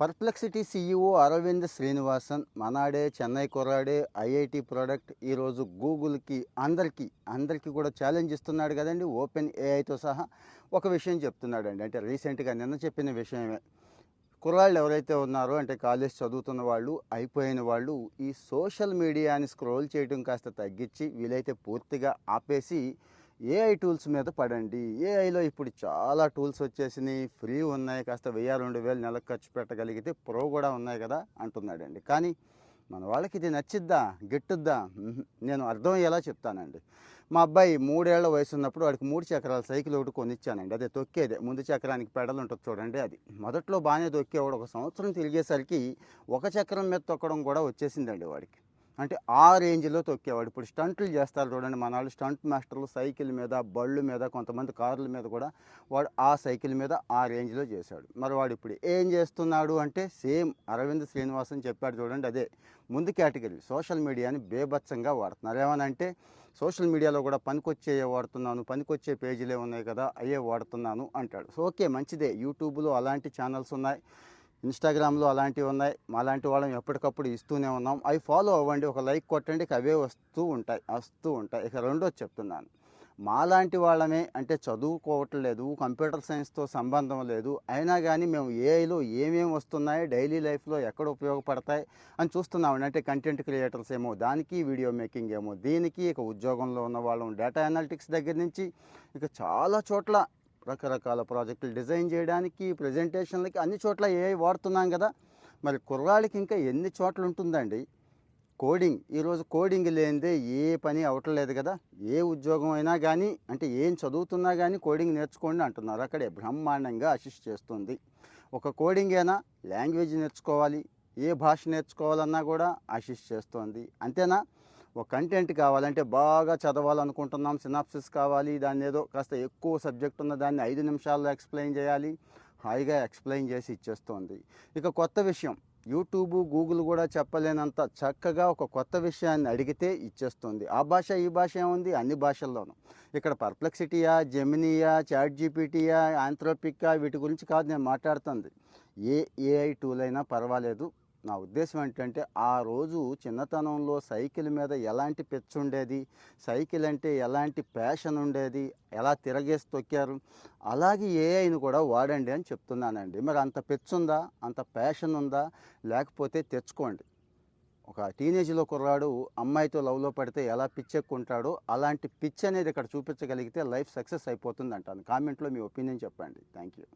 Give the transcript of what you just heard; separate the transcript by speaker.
Speaker 1: Perplexity CEO Aravind Srinivasan మనాడే చెన్నై కొరాడే IIT product ఈరోజు గూగుల్కి అందరికీ అందరికీ కూడా ఛాలెంజ్ ఇస్తున్నాడు కదండి. ఓపెన్ ఏఐతో సహా ఒక విషయం చెప్తున్నాడండి. అంటే రీసెంట్గా నిన్న చెప్పిన విషయమే. కుర్రాళ్ళు ఎవరైతే ఉన్నారో అంటే కాలేజ్ చదువుతున్న వాళ్ళు అయిపోయిన వాళ్ళు ఈ సోషల్ మీడియాని స్క్రోల్ చేయడం కాస్త తగ్గించి వీలైతే పూర్తిగా ఆపేసి ఏఐ టూల్స్ మీద పడండి. ఏఐలో ఇప్పుడు చాలా టూల్స్ వచ్చేసినాయి. ఫ్రీ ఉన్నాయి. కాస్త వెయ్యి రెండు వేలు నెలకు ఖర్చు పెట్టగలిగితే ప్రో కూడా ఉన్నాయి కదా అంటున్నాడండి. కానీ మన వాళ్ళకి ఇది నచ్చిద్దా? గిట్టుద్దా? నేను అర్థమయ్యేలా చెప్తానండి. మా అబ్బాయి మూడేళ్ళ వయసు ఉన్నప్పుడు వాడికి మూడు చక్రాల సైకిల్ ఒకటి కొనిచ్చానండి. అదే తొక్కేదే. ముందు చక్రానికి పెడలు ఉంటుంది చూడండి అది. మొదట్లో బాగానే తొక్కేవాడు. ఒక సంవత్సరం తిరిగేసరికి ఒక చక్రం మీద తొక్కడం కూడా వచ్చేసిందండి వాడికి. అంటే ఆ రేంజ్లో తొక్కేవాడు. ఇప్పుడు స్టంట్లు చేస్తారు చూడండి మన వాళ్ళు స్టంట్ మాస్టర్లు సైకిల్ మీద బళ్ళు మీద కొంతమంది కార్ల మీద కూడా వాడు ఆ సైకిల్ మీద ఆ రేంజ్లో చేశాడు. మరి వాడు ఇప్పుడు ఏం చేస్తున్నాడు అంటే సేమ్ అరవింద్ శ్రీనివాసన్ చెప్పాడు చూడండి అదే. ముందు కేటగిరీ సోషల్ మీడియాని బేభత్సంగా వాడుతున్నారు. ఏమనంటే సోషల్ మీడియాలో కూడా పనికొచ్చే వాడుతున్నాను పనికొచ్చే పేజీలే ఉన్నాయి కదా అయ్యే వాడుతున్నాను అంటాడు. సో ఓకే మంచిదే. యూట్యూబ్లో అలాంటి ఛానల్స్ ఉన్నాయి. ఇన్స్టాగ్రామ్లో అలాంటివి ఉన్నాయి. మాలాంటి వాళ్ళం ఎప్పటికప్పుడు ఇస్తూనే ఉన్నాం. అవి ఫాలో అవ్వండి. ఒక లైక్ కొట్టండి. అవే వస్తూ ఉంటాయి. వస్తూ ఉంటాయి. ఇక రెండోది చెప్తున్నాను. మాలాంటి వాళ్ళమే అంటే చదువుకోవట్లేదు కంప్యూటర్ సైన్స్తో సంబంధం లేదు. అయినా కానీ మేము ఏఐలో ఏమేమి వస్తున్నాయి డైలీ లైఫ్లో ఎక్కడ ఉపయోగపడతాయి అని చూస్తున్నామండి. అంటే కంటెంట్ క్రియేటర్స్ ఏమో దానికి వీడియో మేకింగ్ ఏమో దీనికి ఇక ఉద్యోగంలో ఉన్న వాళ్ళం డేటా అనాలిటిక్స్ దగ్గర నుంచి ఇక చాలా చోట్ల రకరకాల ప్రాజెక్టులు డిజైన్ చేయడానికి ప్రజెంటేషన్లకి అన్ని చోట్ల ఏఐ వాడుతున్నాం కదా. మరి కుర్రాళ్ళకి ఇంకా ఎన్ని చోట్ల ఉంటుందండి? కోడింగ్ ఈరోజు కోడింగ్ లేనిదే ఏ పని అవట్లేదు కదా. ఏ ఉద్యోగం అయినా కానీ అంటే ఏం చదువుతున్నా కానీ కోడింగ్ నేర్చుకోండి అంటున్నారు. అక్కడే బ్రహ్మాండంగా అసిస్ట్ చేస్తుంది. ఒక కోడింగ్ అయినా లాంగ్వేజ్ నేర్చుకోవాలి. ఏ భాష నేర్చుకోవాలన్నా కూడా అసిస్ట్ చేస్తోంది. అంతేనా? ఒక కంటెంట్ కావాలంటే బాగా చదవాలనుకుంటున్నాం సినాప్సిస్ కావాలి దాన్ని ఏదో కాస్త ఎక్కువ సబ్జెక్ట్ ఉన్న దాన్ని ఐదు నిమిషాల్లో ఎక్స్ప్లెయిన్ చేయాలి హాయిగా ఎక్స్ప్లెయిన్ చేసి ఇచ్చేస్తోంది. ఇక కొత్త విషయం యూట్యూబ్ గూగుల్ కూడా చెప్పలేనంత చక్కగా ఒక కొత్త విషయాన్ని అడిగితే ఇచ్చేస్తుంది. ఆ భాష ఈ భాష ఏముంది? అన్ని భాషల్లోనూ. ఇక్కడ పర్ప్లెక్సిటీయా జెమినియా చాట్ జీపీటీయా ఆంథ్రోపిక్కా వీటి గురించి కాదు నేను మాట్లాడుతుంది. ఏ ఏఐ టూల్ అయినా పర్వాలేదు. నా ఉద్దేశం ఏంటంటే ఆ రోజు చిన్నతనంలో సైకిల్ మీద ఎలాంటి పెచ్చు ఉండేది? సైకిల్ అంటే ఎలాంటి ప్యాషన్ ఉండేది? ఎలా తిరగేసి తొక్కారు? అలాగే ఏఐని కూడా వాడండి అని చెప్తున్నానండి. మరి అంత పెచ్చుందా అంత ప్యాషన్ ఉందా? లేకపోతే తెచ్చుకోండి. ఒక టీనేజ్లో కుర్రాడు అమ్మాయితో లవ్లో పడితే ఎలా పిచ్చెక్కుంటాడో అలాంటి పిచ్ అనేది ఇక్కడ చూపించగలిగితే లైఫ్ సక్సెస్ అయిపోతుంది అంటాను కామెంట్లో మీ ఒపీనియన్ చెప్పండి. Thank you